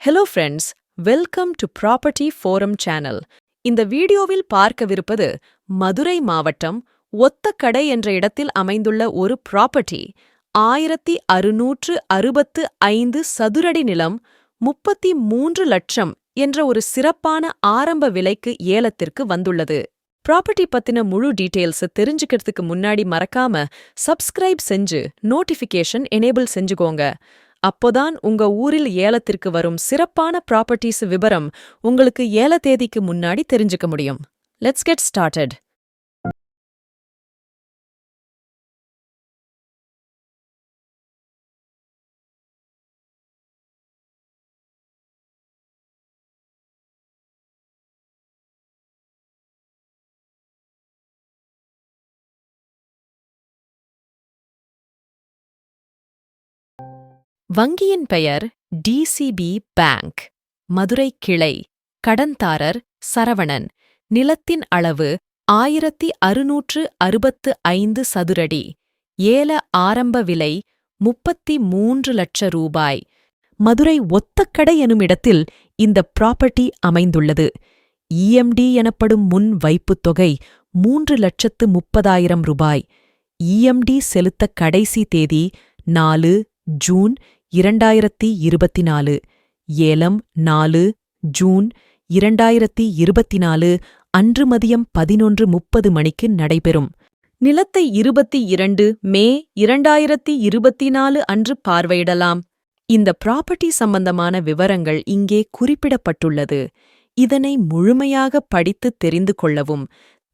Hello friends welcome to property forum channel இந்த வீடியோவில் பார்க்கவிருப்பது மதுரை மாவட்டம் ஒத்தக்கடை என்ற இடத்தில் அமைந்துள்ள ஒரு ப்ராப்பர்ட்டி ஆயிரத்தி அறுநூற்று அறுபத்து ஐந்து சதுரடி நிலம் முப்பத்தி மூன்று லட்சம் என்ற ஒரு சிறப்பான ஆரம்ப விலைக்கு ஏலத்திற்கு வந்துள்ளது. ப்ராப்பர்ட்டி பத்தின முழு டீட்டெயில்ஸ் தெரிஞ்சுக்கிறதுக்கு முன்னாடி மறக்காம சப்ஸ்கிரைப் செஞ்சு நோட்டிஃபிகேஷன் எனேபிள் செஞ்சுக்கோங்க. அப்போதான் உங்க ஊரில் ஏலத்திற்கு வரும் சிறப்பான ப்ராப்பர்ட்டிஸ் விபரம் உங்களுக்கு ஏல தேதிக்கு முன்னாடி தெரிஞ்சுக்க முடியும். லெட்ஸ் கெட் ஸ்டார்டட் வங்கியின் பெயர் டிசிபி பேங்க். மதுரை கிளை. கடன்தாரர் சரவணன். நிலத்தின் அளவு ஆயிரத்தி அறுநூற்று அறுபத்து ஐந்து சதுரடி. ஏல ஆரம்ப விலை முப்பத்தி மூன்று லட்ச ரூபாய். மதுரை ஒத்தக்கடை எனும் இடத்தில் இந்த ப்ராப்பர்ட்டி அமைந்துள்ளது. இஎம்டி எனப்படும் முன் வைப்புத் தொகை மூன்று லட்சத்து முப்பதாயிரம் ரூபாய். இஎம்டி செலுத்த கடைசி தேதி நாலு ஜூன் இரண்டாயிரத்தி இருபத்தி நாலு ஏலம் நாலு ஜூன் இரண்டாயிரத்தி இருபத்தி நாலு அன்று மதியம் பதினொன்று முப்பது மணிக்கு நடைபெறும். நிலத்தை இருபத்தி இரண்டு மே இரண்டாயிரத்தி இருபத்தி நாலு அன்று பார்வையிடலாம். இந்த ப்ராப்பர்ட்டி சம்பந்தமான விவரங்கள் இங்கே குறிப்பிடப்பட்டுள்ளது. இதனை முழுமையாக படித்து தெரிந்து கொள்ளவும்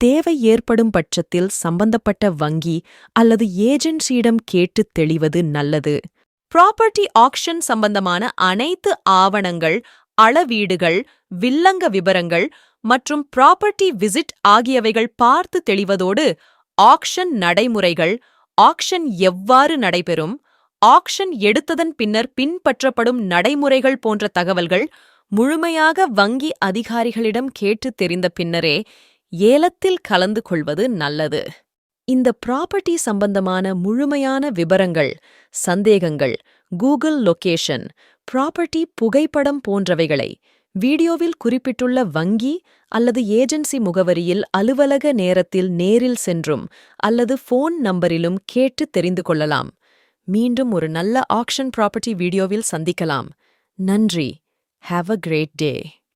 தேவை ஏற்படும் பட்சத்தில் சம்பந்தப்பட்ட வங்கி அல்லது ஏஜென்சியிடம் கேட்டுத் தெளிவது நல்லது. ப்ராப்பர்ட்டி ஆக்ஷன் சம்பந்தமான அனைத்து ஆவணங்கள் அளவீடுகள் வில்லங்க விபரங்கள் மற்றும் ப்ராப்பர்ட்டி விசிட் ஆகியவைகள் பார்த்து தெளிவதோடு ஆக்ஷன் நடைமுறைகள் ஆக்ஷன் எவ்வாறு நடைபெறும் ஆக்ஷன் எடுத்ததன் பின்னர் பின்பற்றப்படும் நடைமுறைகள் போன்ற தகவல்கள் முழுமையாக வங்கி அதிகாரிகளிடம் கேட்டு தெரிந்த பின்னரே ஏலத்தில் கலந்து கொள்வது நல்லது. இந்த ப்ராப்பர்ட்டி சம்பந்தமான முழுமையான விபரங்கள் சந்தேகங்கள் கூகுள் லொகேஷன் ப்ராப்பர்ட்டி புகைப்படம் போன்றவைகளை வீடியோவில் குறிப்பிட்டுள்ள வங்கி அல்லது ஏஜென்சி முகவரியில் அலுவலக நேரத்தில் நேரில் சென்றும் அல்லது ஃபோன் நம்பரிலும் கேட்டு தெரிந்து கொள்ளலாம். மீண்டும் ஒரு நல்ல ஆக்ஷன் ப்ராப்பர்ட்டி வீடியோவில் சந்திக்கலாம். நன்றி. Have a great day